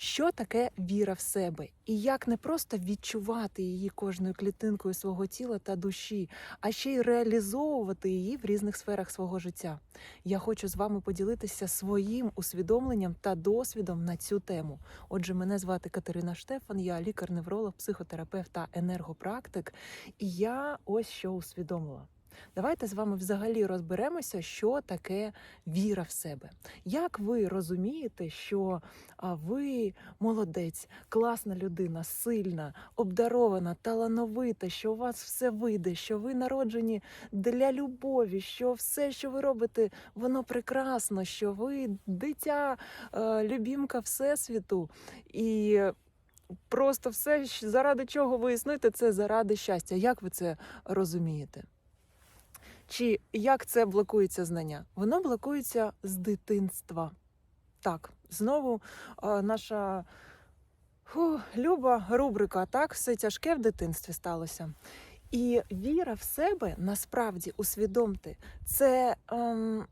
Що таке віра в себе, і як не просто відчувати її кожною клітинкою свого тіла та душі, а ще й реалізовувати її в різних сферах свого життя? Я хочу з вами поділитися своїм усвідомленням та досвідом на цю тему. Отже, мене звати Катерина Штефан, я лікар-невролог, психотерапевт та енергопрактик. І я ось що усвідомила. Давайте з вами взагалі розберемося, що таке віра в себе. Як ви розумієте, що ви молодець, класна людина, сильна, обдарована, талановита, що у вас все вийде, що ви народжені для любові, що все, що ви робите, воно прекрасно, що ви дитя, е, любімка Всесвіту і. Просто все, заради чого ви існуєте, це заради щастя. Як ви це розумієте? Чи як це блокується знання? Воно блокується з дитинства. Так, знову е, наша фу, люба рубрика, так, все тяжке в дитинстві сталося. І віра в себе насправді усвідомте, це ем,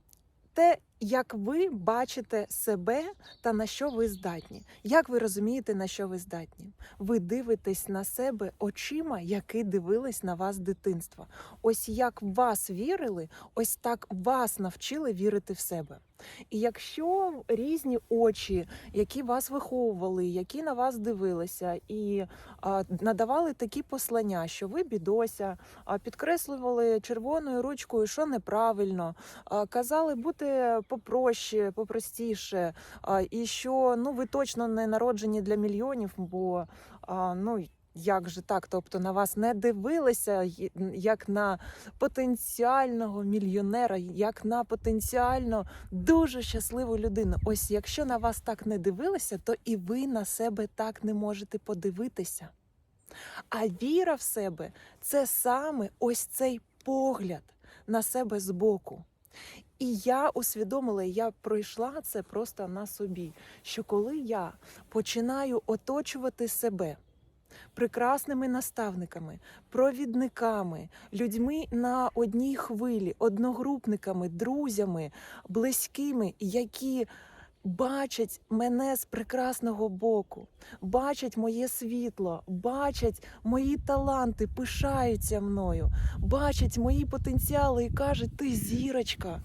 те, як ви бачите себе та на що ви здатні. Як ви розумієте, на що ви здатні? Ви дивитесь на себе очима, які дивились на вас дитинства. Ось як вас вірили, ось так вас навчили вірити в себе. І якщо різні очі, які вас виховували, які на вас дивилися, і а, надавали такі послання, що ви бідося, а, підкреслювали червоною ручкою, що неправильно, а, казали бути попроще, попростіше, а, і що ну ви точно не народжені для мільйонів, бо а, ну. Як же так? Тобто на вас не дивилися як на потенціального мільйонера, як на потенціально дуже щасливу людину. Ось якщо на вас так не дивилися, то і ви на себе так не можете подивитися. А віра в себе це саме ось цей погляд на себе збоку. І я усвідомила, я пройшла це просто на собі, що коли я починаю оточувати себе прекрасними наставниками, провідниками, людьми на одній хвилі, одногрупниками, друзями, близькими, які бачать мене з прекрасного боку, бачать моє світло, бачать мої таланти, пишаються мною, бачать мої потенціали і кажуть, ти зірочка.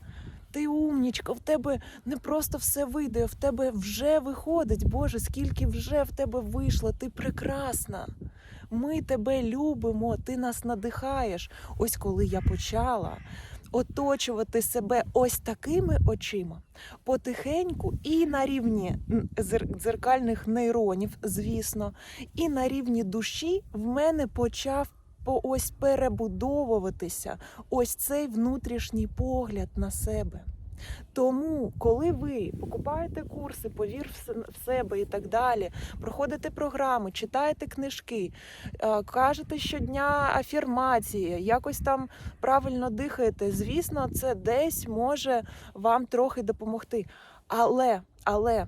Ти умнічка, в тебе не просто все вийде, в тебе вже виходить. Боже, скільки вже в тебе вийшло, ти прекрасна. Ми тебе любимо, ти нас надихаєш. Ось коли я почала оточувати себе ось такими очима, потихеньку, і на рівні дзеркальних нейронів, звісно, і на рівні душі в мене почав по ось перебудовуватися ось цей внутрішній погляд на себе. Тому, коли ви покупаєте курси, повір в себе і так далі, проходите програми, читаєте книжки, е, кажете щодня афірмації, якось там правильно дихаєте, звісно, це десь може вам трохи допомогти. Але, але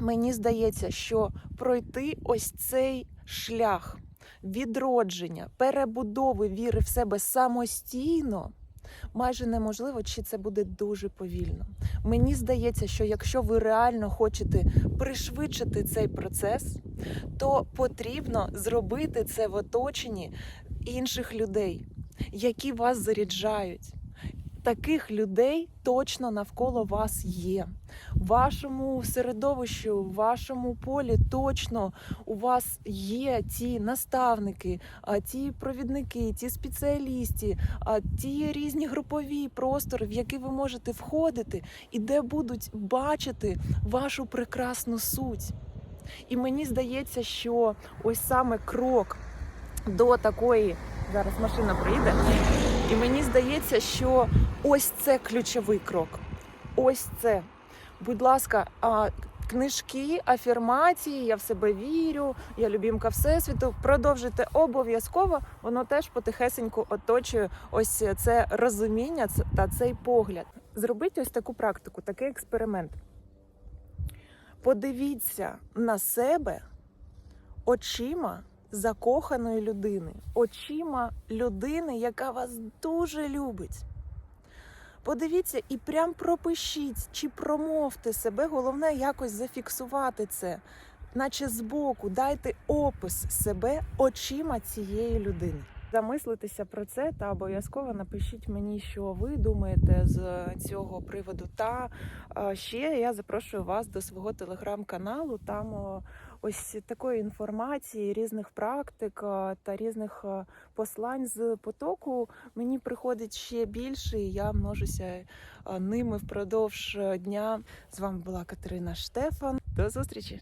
мені здається, що пройти ось цей шлях відродження, перебудови віри в себе самостійно. Майже неможливо, чи це буде дуже повільно. Мені здається, що якщо ви реально хочете пришвидшити цей процес, то потрібно зробити це в оточенні інших людей, які вас заряджають. Таких людей точно навколо вас є. В вашому середовищі, в вашому полі точно у вас є ті наставники, ті провідники, ті спеціалісти, ті різні групові простори, в які ви можете входити, і де будуть бачити вашу прекрасну суть. І мені здається, що ось саме крок до такої зараз машина приїде. І мені здається, що ось це ключовий крок. Ось це. Будь ласка, а, книжки, афірмації, я в себе вірю, я любімка Всесвіту. Продовжуйте обов'язково, воно теж потихесеньку оточує ось це розуміння та цей погляд. Зробіть ось таку практику, такий експеримент. Подивіться на себе очима закоханої людини, очима людини, яка вас дуже любить. Подивіться і прям пропишіть чи промовте себе. Головне якось зафіксувати це. наче збоку, дайте опис себе очима цієї людини. Замислитися про це та обов'язково напишіть мені, що ви думаєте з цього приводу. Та е, ще я запрошую вас до свого телеграм-каналу. Там о, ось такої інформації, різних практик е, та різних е, послань з потоку мені приходить ще більше, і я множуся е, ними впродовж дня. З вами була Катерина Штефан. До зустрічі!